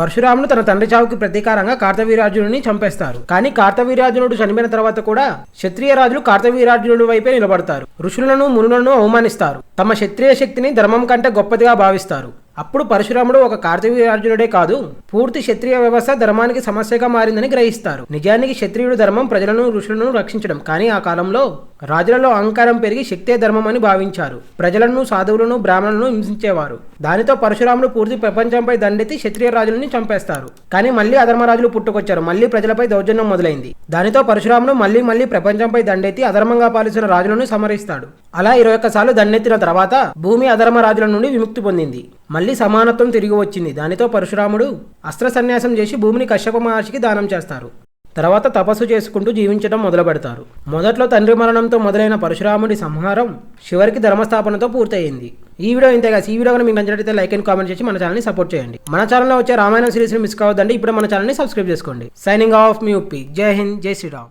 పరశురాముడు తన తండ్రి చావుకి ప్రతీకారంగా కార్తవీరార్జునుడిని చంపేస్తారు. కానీ కార్తవీరార్జునుడు చనిపోయిన తర్వాత కూడా క్షత్రియ రాజులు కార్తవీరార్జునుడి వైపే నిలబడతారు. ఋషులను మునులను అవమానిస్తారు. తమ క్షత్రియ శక్తిని ధర్మం కంటే గొప్పదిగా భావిస్తారు. అప్పుడు పరశురాముడు ఒక కార్తవీయార్జునుడే కాదు పూర్తి క్షత్రియ వ్యవస్థ ధర్మానికి సమస్యగా మారిందని గ్రహిస్తారు. నిజానికి క్షత్రియుడు ధర్మం ప్రజలను ఋషులను రక్షించడం కానీ ఆ కాలంలో రాజులలో అహంకారం పెరిగి శక్తే ధర్మం అని భావించారు. ప్రజలను సాధువులను బ్రాహ్మణులను హింసించేవారు. దానితో పరశురాముడు పూర్తి ప్రపంచంపై దండెత్తి క్షత్రియ రాజులని చంపేస్తారు. కానీ మళ్ళీ అధర్మరాజులు పుట్టుకొచ్చారు. మళ్ళీ ప్రజలపై దౌర్జన్యం మొదలైంది. దానితో పరశురాముడు మళ్ళీ మళ్ళీ ప్రపంచంపై దండెత్తి అధర్మంగా పాలించిన రాజులను సమరిస్తాడు అలా ఇరవై ఒక్కసార్లు దండెత్తిన తర్వాత భూమి అధర్మ రాజుల నుండి విముక్తి పొందింది. మళ్ళీ సమానత్వం తిరిగి వచ్చింది. దానితో పరశురాముడు అస్త్ర సన్యాసం చేసి భూమిని కశ్యప మహర్షికి దానం చేస్తారు. తర్వాత తపస్సు చేసుకుంటూ జీవించడం మొదలు పెడతారు. మొదట్లో తండ్రి మరణంతో మొదలైన పరశురాముడి సంహారం చివరికి ధర్మస్థాపనతో పూర్తయింది. ఈ వీడియో ఇంతేగా ఈ వీడియో మీకు నచ్చినట్లయితే లైక్ అండ్ కామెంట్ చేసి మన ఛానల్ని సపోర్ట్ చేయండి. మన ఛానల్లో వచ్చే రామాయణం సిరీస్ని మిస్ కావద్దండి ఇప్పుడు మన ఛానల్ని సబ్స్క్రైబ్ చేసుకోండి. సైనింగ్ ఆఫ్ మీ ఉప్పి. జై హింద్ జై శ్రీరామ్.